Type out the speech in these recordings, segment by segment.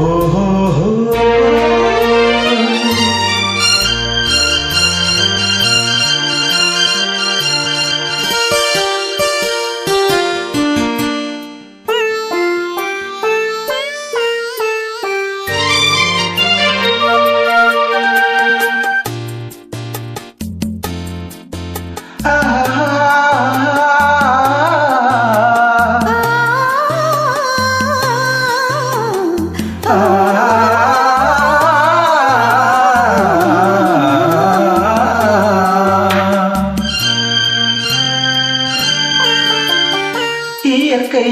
இயற்கை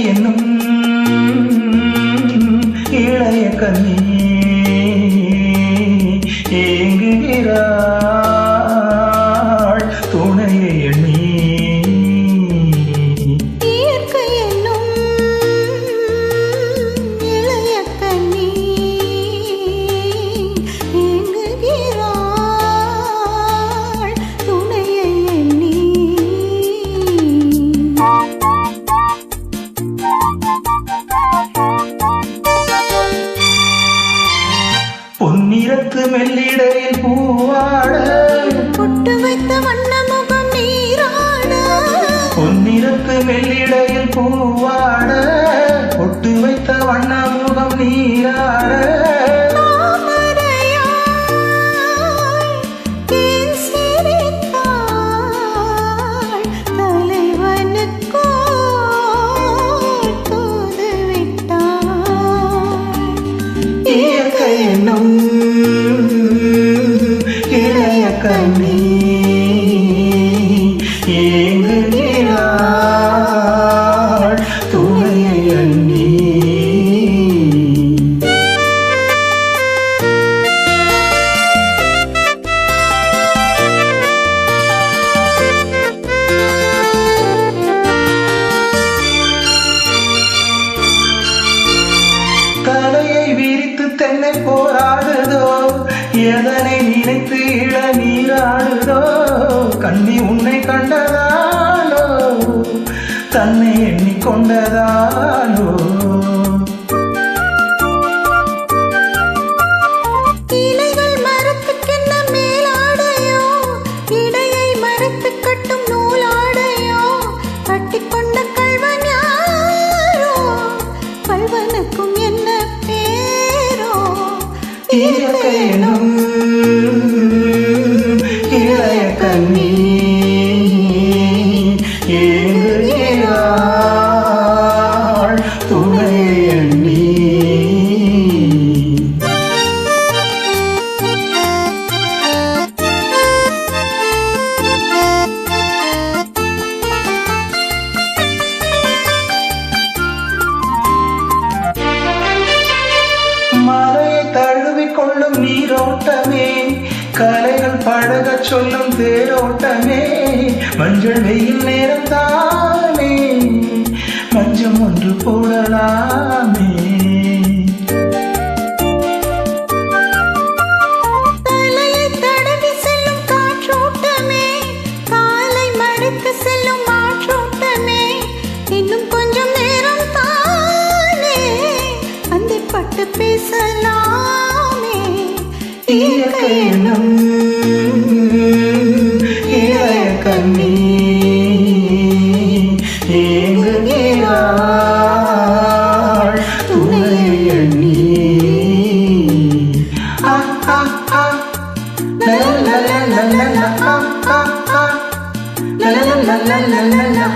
என்னும் இளைய கண்ணி ஏங்குகிறாள் மெல்லிடையில் பூவாட பொட்டு வைத்த வண்ண முகம் நீராட. பொன்னிறத்து மெல்லிடையில் பூவாட பொட்டு வைத்த வண்ண முகம் நீராட என்னும் தலையை விரித்து தென்னை போராடுதோ? எதனை நினைத்து இள நீராடுதோ? கண்ணி உன்னை கண்டதாலோ? தன்னை எண்ணிக்கொண்டதாலோ எனும் இளைய கண்ணி ஏங்குகிறாள். துணையை சொல்லும் தேரோட்டமே. மஞ்சள் வெயில் நேரம் தானே மஞ்சம் ஒன்று போடலாமே. தலையை தடவி செல்லும் எண்ணி நல்ல நல்ல நல்ல